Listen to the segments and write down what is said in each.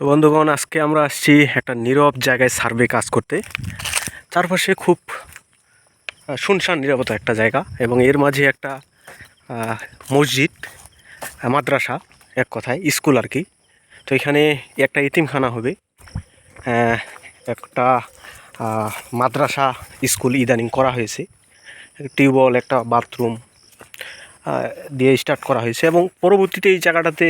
তো বন্ধুগণ, আজকে আমরা আসছি একটা নীরব জায়গায় সার্ভে কাজ করতে। চারপাশে খুব শুনশান নীরবতা একটা জায়গা এবং এর মাঝে একটা মসজিদ মাদ্রাসা, এক কথায় স্কুল আর কি। তো এখানে একটা এতিমখানা হবে একটা মাদ্রাসা স্কুল ইদানিং করা হয়েছে। টিউবওয়েল, একটা বাথরুম দিয়ে স্টার্ট করা হয়েছে এবং পরবর্তীতে এই জায়গাটাতে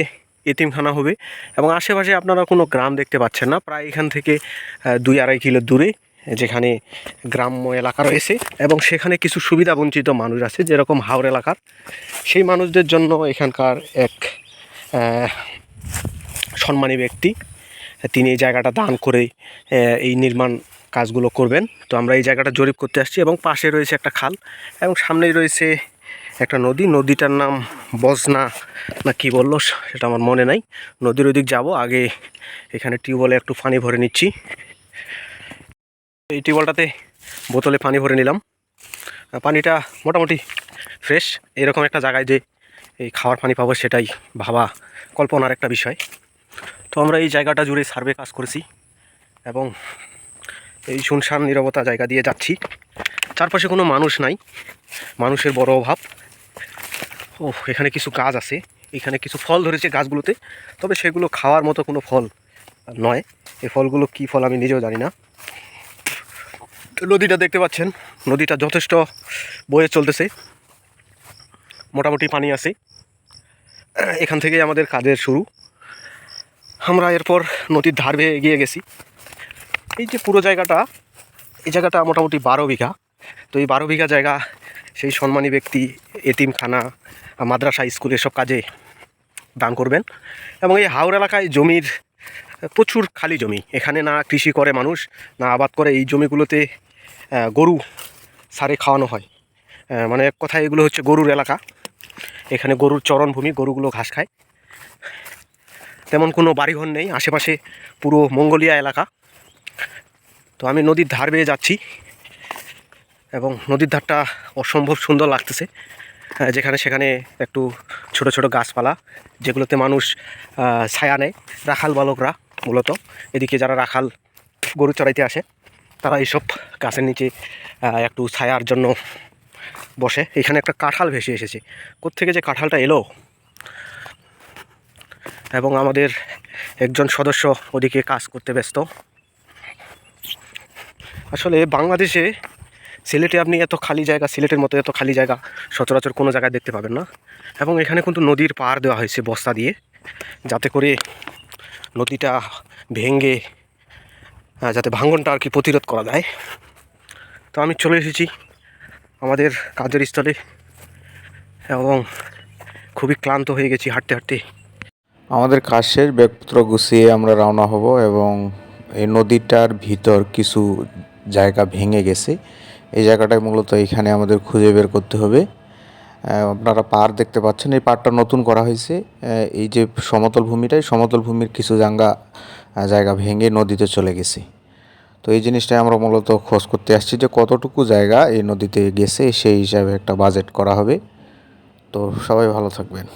এতিমখানা হবে এবং আশেপাশে আপনারা কোনো গ্রাম দেখতে পাচ্ছেন না। প্রায় এখান থেকে দুই আড়াই কিলো দূরে যেখানে গ্রাম্য এলাকা রয়েছে এবং সেখানে কিছু সুবিধা বঞ্চিত মানুষ আছে, যেরকম হাওর এলাকার। সেই মানুষদের জন্য এখানকার এক সম্মানী ব্যক্তি, তিনি এই জায়গাটা দান করে এই নির্মাণ কাজগুলো করবেন। তো আমরা এই জায়গাটা জরিপ করতে আসছি এবং পাশে রয়েছে একটা খাল এবং সামনেই রয়েছে একটা নদী, নদীটার নাম বজনা না কি বলল সেটা আমার মনে নাই। নদীর ওদিক যাব, আগে এখানে টিউবওয়েলে একটু পানি ভরে নিচ্ছি। এই টিউবওয়েলটাতে বোতলে পানি ভরে নিলাম। পানিটা মোটামুটি ফ্রেশ, এরকম একটা জায়গায় যে এই খাওয়ার পানি পাবো সেটাই ভাবা কল্পনার একটা বিষয়। তো আমরা এই জায়গাটা জুড়ে সার্ভে কাজ করেছি এবং এই শুনশান নীরবতা জায়গা দিয়ে যাচ্ছি। চারপাশে কোনো মানুষ নাই। মানুষের বড় অভাব। ও এখানে কিছু গাছ আছে। এখানে কিছু ফল ধরেছে গাছগুলোতে। তবে সেগুলো খাওয়ার মতো কোনো ফল নয়। এই ফলগুলো কি ফল আমি নিজেও জানি না। নদীটা দেখতে পাচ্ছেন। নদীটা যথেষ্ট বয়ে চলতেছে। মোটামুটি পানি আছে। এখান থেকেই আমাদের কাজের শুরু। আমরা এরপর নদীর ধার বেয়ে এগিয়ে গেছি। এই যে পুরো জায়গাটা, এই জায়গাটা মোটামুটি বারো বিঘা। তো এই বারো বিঘা জায়গা, সেই সম্মানী ব্যক্তি, এতিমখানা, মাদ্রাসা, স্কুল, এসব কাজে দান করবেন। এবং এই হাওড় এলাকায় জমির, প্রচুর খালি জমি। এখানে না কৃষি করে মানুষ, না আবাদ করে, এই জমিগুলোতে গরু সারে খাওয়ানো হয়। মানে এক কথায় এগুলো হচ্ছে গরুর এলাকা। এখানে গরুর চরণভূমি গরুগুলো ঘাস খায়। তেমন কোনো বাড়িঘর নেই, আশেপাশে পুরো মঙ্গোলিয়া এলাকা। তো আমি নদীর ধার বেয়ে যাচ্ছি। এবং নদীর ধারটা অসম্ভব সুন্দর লাগতেছে যেখানে সেখানে একটু ছোট ছোট গাছপালা, যেগুলোতে মানুষ ছায়া নেয়, রাখাল বালকরা মূলত, এদিকে যারা রাখাল গরু চড়াইতে আসে, তারা এইসব গাছের নিচে একটু ছায়ার জন্য বসে। এখানে একটা কাঁঠাল ভেসে এসেছে। কোত্থেকে যে কাঁঠালটা এলো? এবং আমাদের একজন সদস্য ওদিকে কাজ করতে ব্যস্ত। আসলে বাংলাদেশে সিলেটে আপনি এত খালি জায়গা, সিলেটের মতো এত খালি জায়গা, সচরাচর কোনো জায়গায় দেখতে পাবেন না। এবং এখানে কিন্তু নদীর পার দেওয়া হয়েছে বস্তা দিয়ে, যাতে করে নদীটা ভেঙে যাতে ভাঙনটা আর কি প্রতিরোধ করা যায়। তো আমি চলে এসেছি আমাদের কাজের স্থলে এবং খুবই ক্লান্ত হয়ে গেছি হাঁটতে হাঁটতে। আমাদের কাজ শেষ ব্যাগপত্র গুছিয়ে আমরা রওনা হব এবং এই নদীটার ভিতর কিছু জায়গা ভেঙে গেছে। এই জায়গাটায় মূলত এখানে আমাদের খুঁজে বের করতে হবে। আপনারা পার দেখতে পাচ্ছেন এই পাড়টা নতুন করা হয়েছে। এই যে সমতল ভূমিটাই সমতল ভূমির কিছু আহ, জায়গা ভেঙে নদীতে চলে গেছে। তো এই জিনিসটাই আমরা মূলত খোঁজ করতে আসছি যে কতটুকু জায়গা এই নদীতে গেছে সেই হিসাবে একটা বাজেট করা হবে। তো সবাই ভালো থাকবেন।